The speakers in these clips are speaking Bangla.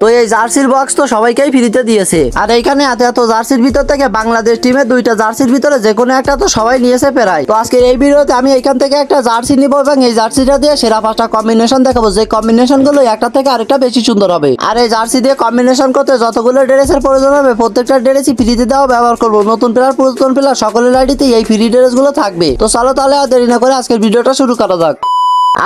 তো এই জার্সির বক্স তো সবাইকেই ফ্রিতে দিয়েছে। আর এইখানে এত এত জার্সির ভিতর থেকে বাংলাদেশ টিমের দুইটা জার্সির ভিতরে যে কোনো একটা তো সবাই নিয়েছে প্রায়। তো আজকের এই ভিডিওতে আমি এখান থেকে একটা জার্সি নিব এবং এই জার্সিটা দিয়ে সেরা পাঁচটা কম্বিনেশন দেখাবো। যে কম্বিনেশনগুলো একটা থেকে আরেকটা বেশি সুন্দর হবে। আর এই জার্সি দিয়ে কম্বিনেশন করতে যতগুলো ড্রেসের প্রয়োজন হবে, প্রত্যেকটা ড্রেসই ফ্রিতে দেওয়া ব্যবহার করব। নতুন প্লেয়ার পুরাতন প্লেয়ার সকলের আইডিতে এই ফ্রি ড্রেসগুলো থাকবে। তো চলো তাহলে আর দেরি না করে আজকের ভিডিওটা শুরু করা যাক।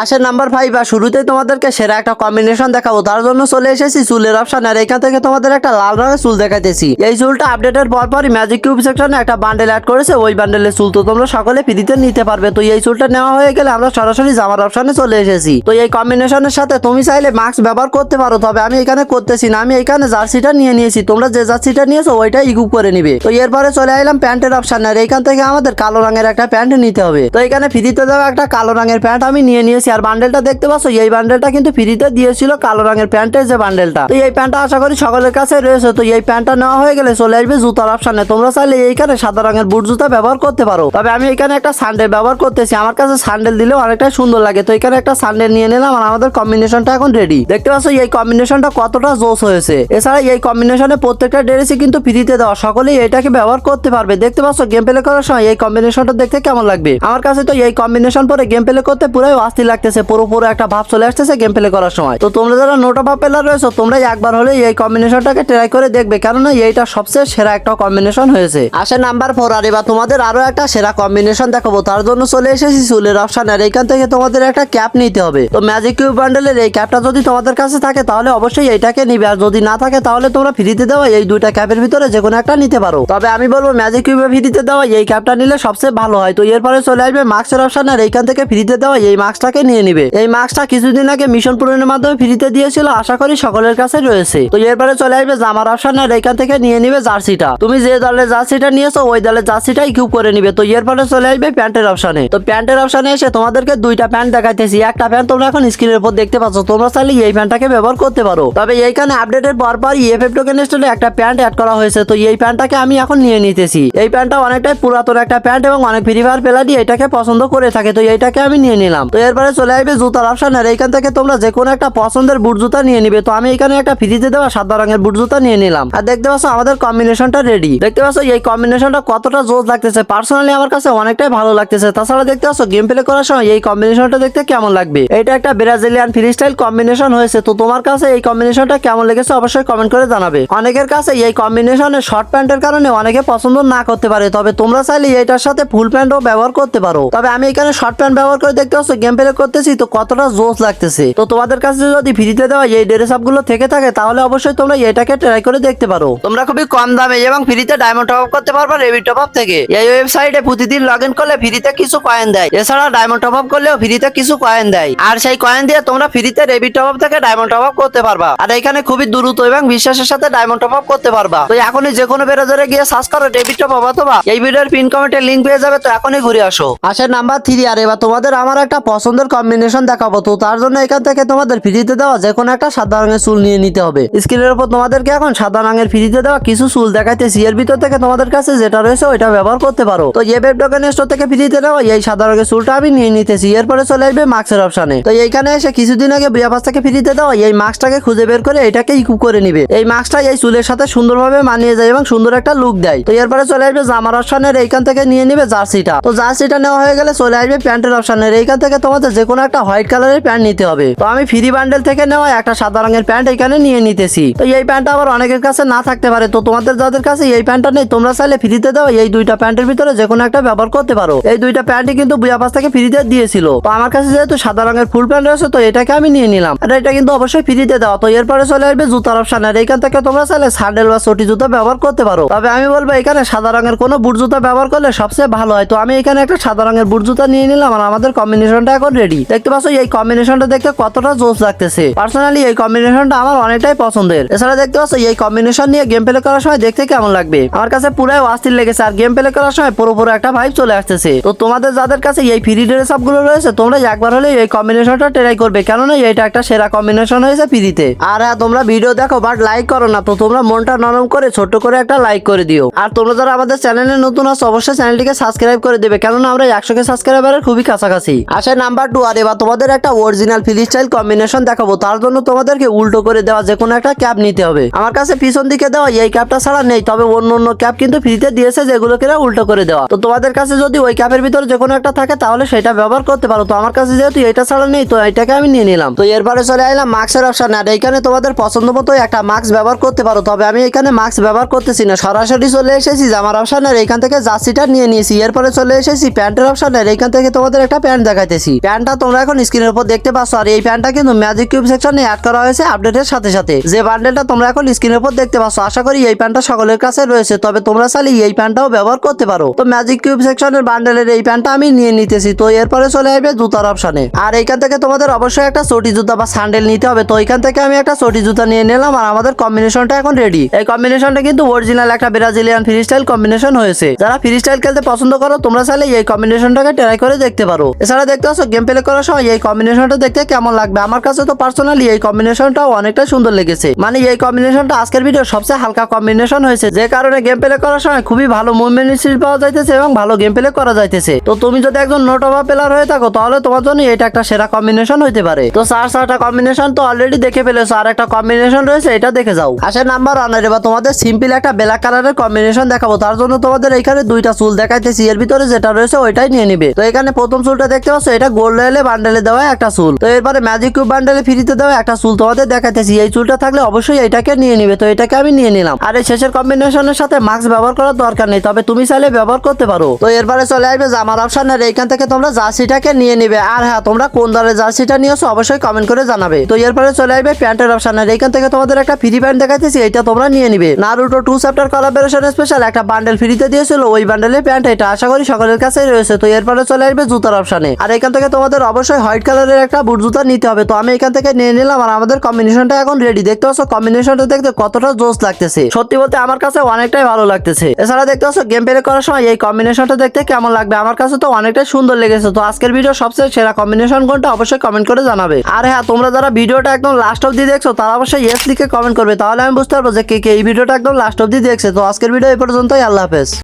আসে নাম্বার ফাইভ আর শুরুতেই তোমাদেরকে সেরা একটা কম্বিনেশন দেখাবো। তার জন্য চলে এসেছি চুলের অপশন আর এখান থেকে তোমাদের একটা লাল রঙের চুল দেখাইতেছি। এই চুলটা আপডেটের পর পরই ম্যাজিক কিউব সেকশনে একটা বান্ডেল অ্যাড করেছে, ওই বান্ডেলের চুল তো তোমরা সকলে ফ্রিতে নিতে পারবে। তো এই চুলটা নেওয়া হয়ে গেলে আমরা সরাসরি জামার অপশনে চলে এসেছি। তো এই কম্বিনেশনের সাথে তুমি চাইলে মাস্ক ব্যবহার করতে পারো, তবে আমি এখানে করতেছি না। আমি এখানে জার্সিটা নিয়ে নিয়েছি। তোমরা যে জার্সিটা নিয়েছো ওইটা ইকুপ করে নিবে। তো এরপরে চলে এলাম প্যান্টের অপশন আর এইখান থেকে আমাদের কালো রঙের একটা প্যান্ট নিতে হবে। তো এখানে ফ্রিতে দেওয়া একটা কালো রঙের প্যান্ট আমি নিয়ে নিয়েছি। আর বান্ডেলটা দেখতে পাচ্ছ, এই বান্ডেলটা কিন্তু ফ্রিতে দিয়েছিল কালো রঙের প্যান্টের যে বান্ডেলটা তো এই প্যান্টটা আশা করি সকলের কাছে রয়েছে। তো এই প্যান্টটা নেওয়া হয়ে গেলে চলে আসবে জুতার অপশনে তোমরা চাইলে এইখানে সাদা রঙের বুট জুতা ব্যবহার করতে পারো। তবে আমি এখানে একটা স্যান্ডেল ব্যবহার করতেছি। আমার কাছে স্যান্ডেল দিলেও অনেকটা সুন্দর লাগে। তো এখানে একটা স্যান্ডেল নিয়ে নিলাম আর আমাদের কম্বিনেশনটা এখন রেডি দেখতে পাচ্ছ, এই কম্বিনেশনটা কতটা জোস হয়েছে। এছাড়া এই কম্বিনেশনে প্রত্যেকটা ড্রেসই কিন্তু ফ্রিতে দেওয়া। সকলেই এটাকে ব্যবহার করতে পারবে। দেখতে পাচ্ছ গেম প্লে করার সময় এই কম্বিনেশনটা দেখতে কেমন লাগবে। আমার কাছে তো এই কম্বিনেশন পরে গেম প্লে করতে পুরাই অস্থির লাগতেছে, পুরো পুরো একটা ভাব চলে আসতেছে গেম প্লে করার সময়। তো তোমরা যারা নোটা ভাব প্লেয়ার রয়েছো তোমরা একবার হলে এই কম্বিনেশনটাকে ট্রাই করে দেখবে, কেননা এইটা সবচেয়ে সেরা একটা কম্বিনেশন হয়েছে। আসে নাম্বার ফোর আর এবার তোমাদের আরও একটা সেরা কম্বিনেশন দেখাবো। তার জন্য চলে এসেছি চুলের অপশন আর এখান থেকে তোমাদের একটা ক্যাপ নিতে হবে। তো ম্যাজিক কিউব বান্ডেলের এই ক্যাপটা যদি তোমাদের কাছে থাকে, তাহলে অবশ্যই এইটাকে নিবে। আর যদি না থাকে, তাহলে তোমরা ফ্রিতে দেওয়া এই দুইটা ক্যাপের ভিতরে যে কোনো একটা নিতে পারো। তবে আমি বলব ম্যাজিক কিউবে ফ্রিতে দেওয়া এই ক্যাপটা নিলে সবচেয়ে ভালো হয়। তো এরপরে চলে আসবে মাস্কের অপশন আর এইখান থেকে ফ্রিতে দেওয়া এই মাস্কটাকে নিয়ে নিবে। এই মাস্কটা কিছুদিন আগে মিশন পূরণের মাধ্যমে ফ্রিতে দিয়েছিল, আশা করি সকলের কাছে রয়েছে। তো এরপরে চলে আসবে জামার অপশন, আর এইখান থেকে নিয়ে নিবে জার্সিটা। তুমি যে দলের জার্সিটা নিয়েছো, ওই দলের জার্সিটা ইকুইপ করে নিবে। তো এরপরে চলে আসবে প্যান্টের অপশনে। তো প্যান্টের অপশনে এসে তোমাদেরকে দুইটা প্যান্ট দেখাইতেছি। একটা প্যান্ট তোমরা এখন স্ক্রিনের উপর দেখতে পাচ্ছ, তোমরা চাইলে এই প্যান্টটাকে ব্যবহার করতে পারো। তবে এইখানে আপডেটের পর পর ইএফএফ টোকেন স্টোরে একটা প্যান্ট অ্যাড করা হয়েছে। তো এই প্যান্টটাকে আমি এখন নিয়ে নিতেছি। এই প্যান্টটা অনেকটাই পুরাতন একটা প্যান্ট এবং অনেক ফ্রি ফায়ার প্লেয়ারই এটাকে পছন্দ করে থাকে। তো এইটাকে আমি নিয়ে নিলাম। তো এরপরে চলে আসবে জুতার অপশন আর এইখান থেকে তোমরা যে কোনো একটা পছন্দের বুট জুতা নিয়ে নিবে। তো আমি এখানে একটা ফ্রিতে দেওয়া সাদা রঙের বুট জুতা নিয়ে নিলাম। আর দেখতে পাচ্ছ আমাদের কম্বিনেশনটা রেডি দেখতে পাচ্ছ এই কম্বিনেশনটা কতটা জোস লাগতেছে। পার্সোনালি আমার কাছে অনেকটাই ভালো লাগতেছে। তাছাড়া দেখতে পাচ্ছ গেম প্লে করার সময় এই কম্বিনেশনটা দেখতে কেমন লাগবে? এটা একটা ব্রাজিলিয়ান ফ্রি স্টাইল কম্বিনেশন হয়েছে। তো তোমার কাছে এই কম্বিনেশনটা কেমন লেগেছে অবশ্যই কমেন্ট করে জানাবে। অনেকের কাছে এই কম্বিনেশনের শর্ট প্যান্টের কারণে অনেকে পছন্দ না করতে পারে। তবে তোমরা চাইলে এটার সাথে ফুল প্যান্টও ব্যবহার করতে পারো। তবে আমি এখানে শর্ট প্যান্ট ব্যবহার করে দেখতে পাচ্ছ গেম প্লে করতেছি, তো কতটা জোস লাগতেছে? তো তোমাদের কাছে যদি ফ্রিতে দেওয়া এই ড্রেস আপগুলো থেকে থাকে, তাহলে অবশ্যই তোমরা এটাকে ট্রাই করে দেখতে পারো। তোমরা খুবই কম দামে এবং ফ্রিতে ডায়মন্ড টপ করতে পারবে রেবি টপ থেকে। এই ওয়েবসাইটে প্রতিদিন লগ ইন করলে ফ্রিতে কিছু কয়েন দেয়। এছাড়া ডায়মন্ড টপ আপ করলেও ফ্রিতে কিছু কয়েন দেয়। আর সেই কয়েন দিয়ে তোমরা ফ্রিতে রেবি টপ আপ থেকে ডায়মন্ড টপ আপ করতে পারবা। আর এখানে খুবই দ্রুত এবং বিশ্বাসের সাথে ডায়মন্ড টপ আপ করতে পারবা। তো এখনই যে কোনো বেরোজরে গিয়ে সার্চ করো ডেবিট টপ আপ অথবা এই ভিডিওর পিন কমেন্টে লিংক পেয়ে যাবে, তো এখনই ঘুরে আসো। আসে নাম্বার থ্রি আর এবার তোমাদের আমার একটা পছন্দের কম্বিনেশন দেখাবো। তো তার জন্য এখান থেকে তোমাদের ফ্রিতে দেওয়া যে কোনো একটা সাদা রঙের চুল নিয়ে নিতে হবে। স্ক্রিনের উপর তোমাদেরকে এখন সাদা রঙের ফ্রিতে দেওয়া কিছু চুল দেখাইতেছি। এর ভিতর থেকে তোমাদের কাছে যেটা রয়েছে ওইটা ব্যবহার করতে পারো। তো এই ওয়েব টোকেন স্টোর থেকে ফ্রিতে দেওয়া এই সাদা রঙের চুলটা আমি নিয়ে নিতেছি। এরপরে চলে আসবে মাস্কের অপশনে তো এইখানে এসে কিছুদিন আগে বিয়াপাস থেকে ফ্রিতে দেওয়া এই মাস্কটাকে খুঁজে বের করে এটাকে ইকুপ করে নিবে। এই মাস্কটা এই চুলের সাথে সুন্দরভাবে মানিয়ে যায় এবং সুন্দর একটা লুক দেয়। তো এরপরে চলে আসবে জামার অপশনের এইখান থেকে নিয়ে নিবে জার্সিটা। তো জার্সিটা নেওয়া হয়ে গেলে চলে আসবে প্যান্টের অপশনের এইখান থেকে তোমাদের যে কোনো একটা হোয়াইট কালারের প্যান্ট নিতে হবে। তো আমি ফ্রি বান্ডেল থেকে নেওয়া একটা সাদা রঙের প্যান্ট এখানে নিয়ে নিতেছি। তো এই প্যান্টটা আবার অনেকের কাছে না থাকতে পারে। তো তোমাদের যাদের কাছে এই প্যান্টটা নেই, তোমরা চাইলে ফ্রিতে দাও এই দুইটা প্যান্টের ভিতরে যে কোনো একটা ব্যবহার করতে পারো। এই দুইটা প্যান্টই কিন্তু বুয়াপাস থেকে ফ্রিতে দিয়েছিল। তো আমার কাছে যেহেতু সাদা রঙের ফুল প্যান্ট রয়েছে, তো এটাকে আমি নিয়ে নিলাম। আর এটা কিন্তু অবশ্যই ফ্রিতে দেওয়া। তো এরপরে চলে আসবে জুতার অপশন আর এইখান থেকে তোমরা চাইলে স্যান্ডেল বা চটি জুতা ব্যবহার করতে পারো। তবে আমি বলব এখানে সাদা রঙের কোনো বুট জুতা ব্যবহার করলে সবচেয়ে ভালো হয়। তো আমি এখানে একটা সাদা রঙের বুট জুতা নিয়ে নিলাম। আর আমাদের কম্বিনেশনটা এখন রেডি দেখতে পাচ্ছ, এই কম্বিনেশনটা দেখতে কতটা জোস লাগতেছে। পার্সোনালি এই কম্বিনেশনটা আমার অনেকটাই পছন্দের। এছাড়া দেখতে পাচ্ছ, এই কম্বিনেশন নিয়ে গেম প্লে করার সময় দেখতে কেমন লাগবে? আমার কাছে পুরাই অস্থির লেগেছে, আর গেম প্লে করার সময় পুরো পুরো একটা ভাইব চলে আসতেছে। তো তোমাদের, যাদের কাছে এই ফ্রি ড্রেস আপগুলো রয়েছে, তোমরা একবার হলে এই কম্বিনেশনটা ট্রাই করবে। কেননা এটা একটা সেরা কম্বিনেশন হয়েছে ফ্রিতে আর হ্যাঁ তোমরা ভিডিও দেখো বাট লাইক করো না, তো তোমরা মনটা নরম করে ছোট করে একটা লাইক করে দিও। আর তোমরা যারা আমাদের চ্যানেলে নতুন আছো, অবশ্যই চ্যানেলটিকে সাবস্ক্রাইব করে দেবে, কেননা আমরা একশো কে সাবস্ক্রাইবারের খুবই কাছাকাছি। আসে নাম্বার আর এবার তোমাদের একটা অরিজিনাল ফ্রি স্টাইল কম্বিনেশন দেখাবো, তার জন্য তোমাদেরকে উল্টো করে দেওয়া যে কোনো একটা ক্যাপ নিতে হবে। আমার কাছে পিছন দিকে দেওয়া, এই ক্যাপটা ছাড়া নেই, তবে অন্য অন্য ক্যাপ কিন্তু ফ্রিতে দিয়েছে যেগুলো কিনা উল্টো করে দেওয়া। তো তোমাদের কাছে যদি ওই ক্যাপের ভিতরে যে কোনো একটা থাকে, তাহলে সেটা ব্যবহার করতে পারো। তো আমার কাছে যেহেতু এটা ছাড়া নেই, তো এটাকে আমি নিয়ে নিলাম। তো এরপরে চলে আইলাম মাস্কের অপশন আর এইখানে তোমাদের পছন্দ মতো একটা মাস্ক ব্যবহার করতে পারো, তবে আমি এখানে মাস্ক ব্যবহার করতেছি না। সরাসরি চলে এসেছি জামার অপশন আর এইখান থেকে জার্সিটা নিয়ে নিয়েছি। এরপরে চলে এসেছি প্যান্টের অপশন আর এইখান থেকে তোমাদের একটা প্যান্ট দেখাইতেছি। প্যান্টটা তোমরা এখন স্ক্রিনের উপর দেখতে পাচ্ছ, আর এই প্যান্টটা কিন্তু ম্যাজিক কিউব সেকশনে অ্যাড করা হয়েছে আপডেটের সাথে সাথে। যে বান্ডেলটা তোমরা এখন স্ক্রিনের উপর দেখতে পাচ্ছ, আশা করি এই প্যান্টটা সকলের কাছে রয়েছে, তবে তোমরা চাইলে এই প্যান্টটাও ব্যবহার করতে পারো। তো ম্যাজিক কিউব সেকশনের বান্ডেলের এই প্যান্টটা আমি নিয়ে নিতেছি, তো এরপরে চলে আসবে জুতার অপশনে আর এইখান থেকে তোমাদের অবশ্যই একটা চটি জুতা বা স্যান্ডেল নিতে হবে, তো এখান থেকে আমি একটা চটি জুতা নিয়ে নিলাম, আর আমাদের কম্বিনেশনটা এখন রেডি এই কম্বিনেশনটা কিন্তু অরিজিনাল একটা ব্রাজিলিয়ান ফ্রি স্টাইল কম্বিনেশন হয়েছে। যারা ফ্রি স্টাইল খেলতে পছন্দ করো, তোমরা চাইলে এই কম্বিনেশনটাকে ট্রাই করে দেখতে পারো। এছাড়া দেখতে পাচ্ছ গেম প্লে করার সময় এই কম্বিনেশনটা দেখতে কেমন লাগবে? আমার কাছে তো পার্সোনালি এই কম্বিনেশনটাও অনেকটা সুন্দর লেগেছে। মানে এই কম্বিনেশনটা আজকের ভিডিও সবচেয়ে হালকা কম্বিনেশন হয়েছে। যে কারণে গেম প্লে করার সময় খুবই ভালো মুভমেন্ট পাওয়া যাইতেছে এবং ভালো গেম প্লে করা যাইতেছে। তো তুমি যদি একজন নোট অফ প্লেয়ার হয়ে থাকো, তাহলে তোমার জন্য এটা একটা সেরা কম্বিনেশন হইতে পারে। তো চার চারটা কম্বিনেশন তো অলরেডি দেখে ফেলেছো। আর একটা কম্বিনেশন রয়েছে, এটা দেখে যাও। আসে নাম্বার ওয়ানের এবার তোমাদের সিম্পল একটা ব্ল্যাক কালারের কম্বিনেশন দেখাবো। তার জন্য তোমাদের এখানে দুইটা চুল দেখাইতেছি। এর ভিতরে যেটা রয়েছে, ওইটাই নিয়ে নিবে। তো এখানে প্রথম চুলটা দেখতে পাচ্ছ, এটা গোল্ড রয়েলে বান্ডেলে দেওয়া একটা চুল। তো এরপরে ম্যাজিক কিউব বান্ডেলে ফ্রিতে দেওয়া একটা চুল তোমাদের দেখাইতেছি। এই চুলটা থাকলে অবশ্যই এটাকে নিয়ে নিবে। তো এটাকে আমি নিয়ে নিলাম। আর এই শেষের কম্বিনেশনের সাথে মাস্ক ব্যবহার করার দরকার নেই। তবে তুমি চাইলে ব্যবহার করতে পারো। তো এরপরে চলে আসবে জামার অপশন আর এইখান থেকে তোমরা জার্সিটাকে নিয়ে নিবে। আর হ্যাঁ তোমরা কোন দলের জার্সিটা নিয়েছো অবশ্যই কমেন্ট করে জানাবে। তো এরপরে চলে আসবে প্যান্টের অপশন আর এইখান থেকে তোমাদের একটা ফ্রি প্যান্ট দেখাইতেছি। এটা তোমরা নিয়ে নিবে। Naruto two chapter collaboration special একটা বান্ডেল ফ্রিতে দিয়েছিল। ওই বান্ডেলের প্যান্ট। এটা আশা করি সকলের কাছেই রয়েছে। তো এরপরে চলে আসবে জুতার অপশনে আর এখান থেকে তোমাদের অবশ্যই হোয়াইট কালারের একটা বুট জুতা নিতে হবে। তো আমি এখান থেকে নিয়ে নিলাম আর আমাদের কম্বিনেশনটা এখন রেডি দেখতে পাচ্ছ কম্বিনেশনটা দেখতে কতটা জোস লাগতেছে। সত্যি বলতে আমার কাছে অনেকটাই ভালো লাগতেছে। এছাড়া দেখতে পাচ্ছ গেম প্লে করার সময় এই কম্বিনেশনটা দেখতে কেমন লাগবে? আমার কাছে তো অনেকটাই সুন্দর লেগেছে। তো আজকের ভিডিও সবচেয়ে সেরা কম্বিনেশন কোনটা অবশ্যই কমেন্ট করে জানাবে। আর হ্যাঁ তোমরা যারা ভিডিওটা একদম লাস্ট অব্দি দেখছ, তারা অবশ্যই ইয়েস লিখে কমেন্ট করবে। তাহলে আমি বুঝতে পারব যে কে কে এই ভিডিওটা একদম লাস্ট অব্দি দেখছে। তো আজকের ভিডিও এই পর্যন্তই, আল্লাহ হাফেজ।